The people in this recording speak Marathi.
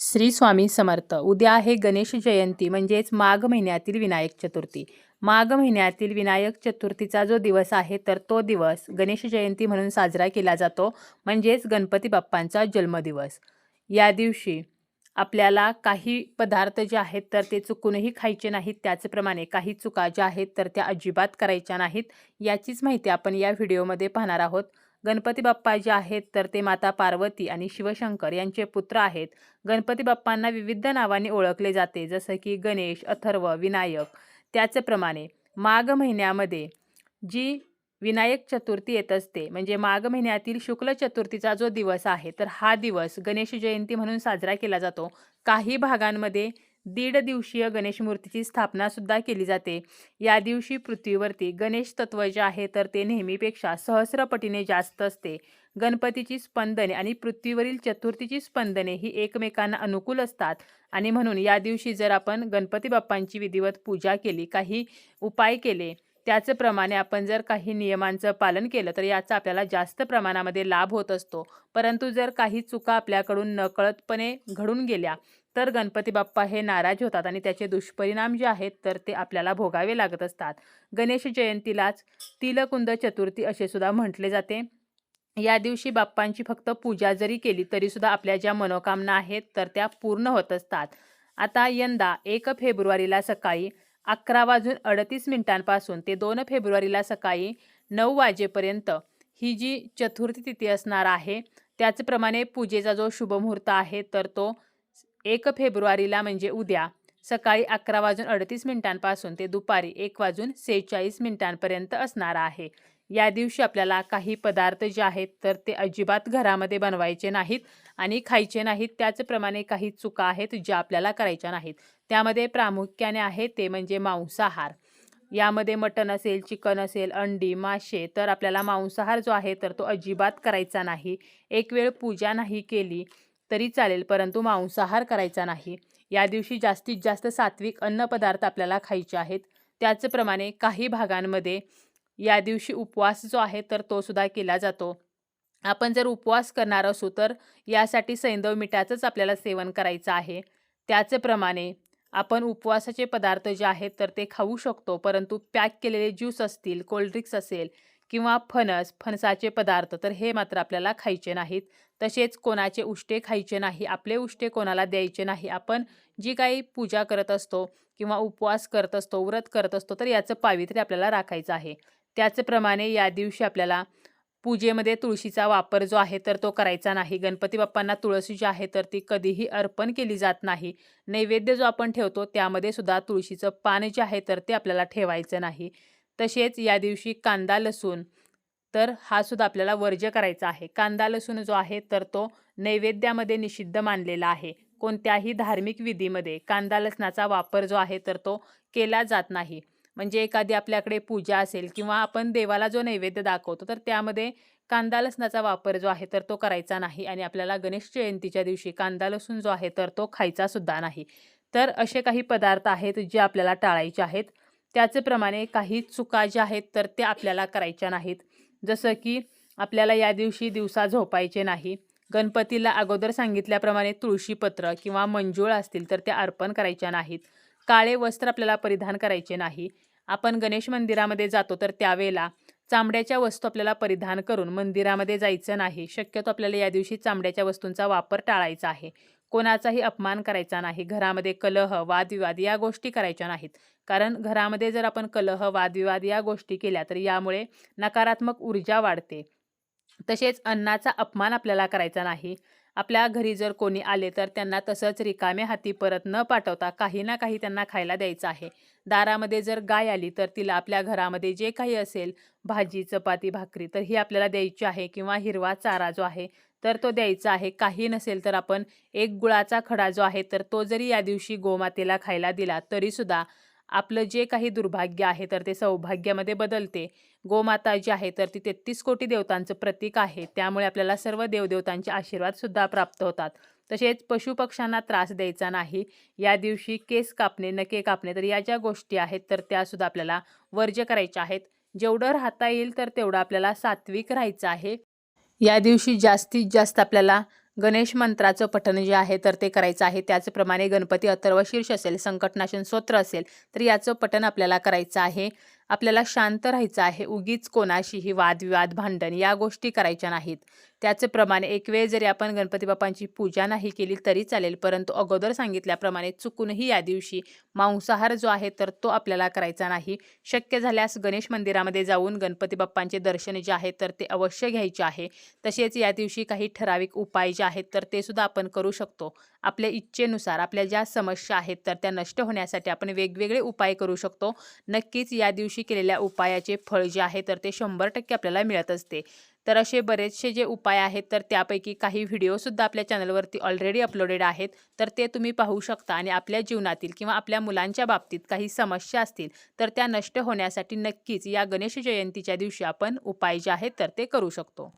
श्री स्वामी समर्थ. उद्या आहे गणेश जयंती म्हणजेच माघ महिन्यातील विनायक चतुर्थी. माघ महिन्यातील विनायक चतुर्थीचा जो दिवस आहे तर तो दिवस गणेश जयंती म्हणून साजरा केला जातो म्हणजेच गणपती बाप्पांचा जन्मदिवस. या दिवशी आपल्याला काही पदार्थ जे आहेत तर ते चुकूनही खायचे नाहीत. त्याचप्रमाणे काही चुका ज्या आहेत तर त्या अजिबात करायच्या नाहीत. याचीच माहिती आपण या व्हिडिओमध्ये पाहणार आहोत. गणपती बाप्पा जे आहेत तर ते माता पार्वती आणि शिवशंकर यांचे पुत्र आहेत. गणपती बाप्पांना विविध नावाने ओळखले जाते जसं की गणेश अथर्व विनायक. त्याचप्रमाणे माघ महिन्यामध्ये जी विनायक चतुर्थी येत असते म्हणजे माघ महिन्यातील शुक्ल चतुर्थीचा जो दिवस आहे तर हा दिवस गणेश जयंती म्हणून साजरा केला जातो. काही भागांमध्ये दीड दिवसीय गणेश मूर्तीची स्थापना सुद्धा केली जाते. या दिवशी पृथ्वीवरती गणेश तत्व जे आहे तर ते नेहमीपेक्षा सहस्रपटीने जास्त असते. गणपतीची स्पंदने आणि पृथ्वीवरील चतुर्थीची स्पंदने ही एकमेकांना अनुकूल असतात. आणि म्हणून या दिवशी जर आपण गणपती बाप्पांची विधिवत पूजा केली काही उपाय केले त्याचप्रमाणे आपण जर काही नियमांचं पालन केलं तर याचा आपल्याला जास्त प्रमाणामध्ये लाभ होत असतो. परंतु जर काही चुका आपल्याकडून नकळतपणे घडून गेल्या तर गणपती बाप्पा हे नाराज होतात आणि त्याचे दुष्परिणाम जे आहेत तर ते आपल्याला भोगावे लागत असतात. गणेश जयंतीलाच तिलकुंद चतुर्थी असे सुद्धा म्हटले जाते. या दिवशी बाप्पांची फक्त पूजा जरी केली तरीसुद्धा आपल्या ज्या मनोकामना आहेत तर त्या पूर्ण होत असतात. आता यंदा एक फेब्रुवारीला सकाळी अकरा वाजून अडतीस मिनिटांपासून ते दोन फेब्रुवारीला सकाळी नऊ वाजेपर्यंत ही जी चतुर्थी तिथी असणार आहे त्याचप्रमाणे पूजेचा जो शुभमुहूर्त आहे तर तो एक फेब्रुवारीला म्हणजे उद्या. सकाळी अकरा वाजून अडतीस मिनिटांपासून ते दुपारी एक वाजून सेहेचाळीस मिनिटांपर्यंत असणार आहे. या दिवशी आपल्याला काही पदार्थ जे आहेत तर ते अजिबात घरामध्ये बनवायचे नाहीत आणि खायचे नाहीत. त्याचप्रमाणे काही चुका आहेत ज्या आपल्याला करायच्या नाहीत. त्यामध्ये प्रामुख्याने आहे ते म्हणजे मांसाहार. यामध्ये मटण असेल चिकन असेल अंडी मासे तर आपल्याला मांसाहार जो आहे तर तो अजिबात करायचा नाही. एक वेळ पूजा नाही केली तरी चालेल परंतु मांसाहार करायचा नाही. या दिवशी जास्तीत जास्त सात्विक अन्नपदार्थ आपल्याला खायचे आहेत. त्याचप्रमाणे काही भागांमध्ये या दिवशी उपवास जो आहे तर तो सुद्धा केला जातो. आपण जर उपवास करणार असू तर यासाठी सैंदव मिठाचंच आपल्याला सेवन करायचं आहे. त्याचप्रमाणे आपण उपवासाचे पदार्थ जे आहेत तर ते खाऊ शकतो परंतु पॅक केलेले ज्यूस असतील कोल्ड्रिंक्स असेल किंवा फणस फणसाचे पदार्थ तर हे मात्र आपल्याला खायचे नाहीत. तसेच कोणाचे उष्टे खायचे नाही आपले उष्टे कोणाला द्यायचे नाही. आपण जी काही पूजा करत असतो किंवा उपवास करत असतो व्रत करत असतो तर याचं पावित्र्य आपल्याला राखायचं आहे. त्याचप्रमाणे या दिवशी आपल्याला पूजेमध्ये तुळशीचा वापर जो आहे तर तो करायचा नाही. गणपती बाप्पांना तुळशी जी आहे तर ती कधीही अर्पण केली जात नाही. नैवेद्य जो आपण ठेवतो त्यामध्ये सुद्धा तुळशीचं पान जे आहे तर ते आपल्याला ठेवायचं नाही. तसेच या दिवशी कांदा लसूण तर हा सुद्धा आपल्याला वर्ज्य करायचा आहे. कांदा लसूण जो आहे तर तो नैवेद्यामध्ये निषिद्ध मानलेला आहे. कोणत्याही धार्मिक विधीमध्ये कांदा लसणाचा वापर जो आहे तर तो केला जात नाही. म्हणजे एखादी आपल्याकडे पूजा असेल किंवा आपण देवाला जो नैवेद्य दाखवतो तर त्यामध्ये कांदा लसणाचा वापर जो आहे तर तो करायचा नाही आणि आपल्याला गणेश जयंतीच्या दिवशी कांदा लसूण जो आहे तर तो खायचा सुद्धा नाही. तर असे काही पदार्थ आहेत जे आपल्याला टाळायचे आहेत. त्याचप्रमाणे काही चुका ज्या आहेत तर त्या आपल्याला करायच्या नाहीत. जसं की आपल्याला या दिवशी दिवसा झोपायचे नाही. गणपतीला अगोदर सांगितल्याप्रमाणे तुळशीपत्र किंवा मंजूळ असतील तर त्या अर्पण करायच्या नाहीत. काळे वस्त्र आपल्याला परिधान करायचे नाही. आपण गणेश मंदिरामध्ये जातो तर त्यावेळेला चांबड्याच्या वस्तू आपल्याला परिधान करून मंदिरामध्ये जायचं नाही. शक्यतो आपल्याला या दिवशी चांबड्याच्या वस्तूंचा वापर टाळायचा आहे. कोणाचाही अपमान करायचा नाही. घरामध्ये कलह वादविवाद या गोष्टी करायच्या नाहीत. कारण घरामध्ये जर आपण कलह वादविवाद या गोष्टी केल्या तर यामुळे नकारात्मक ऊर्जा वाढते. तसेच अन्नाचा अपमान आपल्याला करायचा नाही. आपल्या घरी जर कोणी आले तर त्यांना तसंच रिकामे हाती परत न पाठवता काही ना काही त्यांना खायला द्यायचं आहे. दारामध्ये जर गाय आली तर तिला आपल्या घरामध्ये जे काही असेल भाजी चपाती भाकरी तर ही आपल्याला द्यायची आहे किंवा हिरवा चारा जो आहे तर तो द्यायचा आहे. काही नसेल तर आपण एक गुळाचा खडा जो आहे तर तो जरी या दिवशी गोमातेला खायला दिला तरीसुद्धा आपलं जे काही दुर्भाग्य आहे तर ते सौभाग्यामध्ये बदलते. गोमाता जी आहे तर ती तेहतीस कोटी देवतांचं प्रतीक आहे. त्यामुळे आपल्याला सर्व देवदेवतांचे आशीर्वादसुद्धा प्राप्त होतात. तसेच पशुपक्ष्यांना त्रास द्यायचा नाही. या दिवशी केस कापणे नके कापणे तर या ज्या गोष्टी आहेत तर त्यासुद्धा आपल्याला वर्ज्य करायच्या आहेत. जेवढं राहता येईल तर तेवढं आपल्याला सात्विक राहायचं आहे. या दिवशी जास्तीत जास्त आपल्याला गणेश मंत्राचं पठण जे आहे तर ते करायचं आहे. त्याचप्रमाणे गणपती अथर्वशीर्ष असेल संकटनाशन स्तोत्र असेल तर याचं पठण आपल्याला करायचं आहे. आपल्याला शांत राहायचं आहे. उगीच कोणाशीही वादविवाद भांडण या गोष्टी करायच्या नाहीत. त्याचप्रमाणे एक वेळ जरी आपण गणपती बाप्पांची पूजा नाही केली तरी चालेल परंतु अगोदर सांगितल्याप्रमाणे चुकूनही या दिवशी मांसाहार जो आहे तर तो आपल्याला करायचा नाही. शक्य झाल्यास गणेश मंदिरामध्ये जाऊन गणपती बाप्पांचे दर्शन जे आहे तर ते अवश्य घ्यायचे आहे. तसेच या दिवशी काही ठराविक उपाय जे आहेत तर ते सुद्धा आपण करू शकतो. आपल्या इच्छेनुसार आपल्या ज्या समस्या आहेत तर त्या नष्ट होण्यासाठी आपण वेगवेगळे उपाय करू शकतो. नक्कीच या दिवशी दिवशी केलेल्या उपायाचे फळ जे आहे तर ते शंभर टक्के आपल्याला मिळत असते. तर असे बरेचसे जे उपाय आहेत तर त्यापैकी काही व्हिडिओसुद्धा आपल्या चॅनलवरती ऑलरेडी अपलोडेड आहेत. तर ते तुम्ही पाहू शकता आणि आपल्या जीवनातील किंवा आपल्या मुलांच्या बाबतीत काही समस्या असतील तर त्या नष्ट होण्यासाठी नक्कीच या गणेश जयंतीच्या दिवशी आपण उपाय जे आहेत तर ते करू शकतो.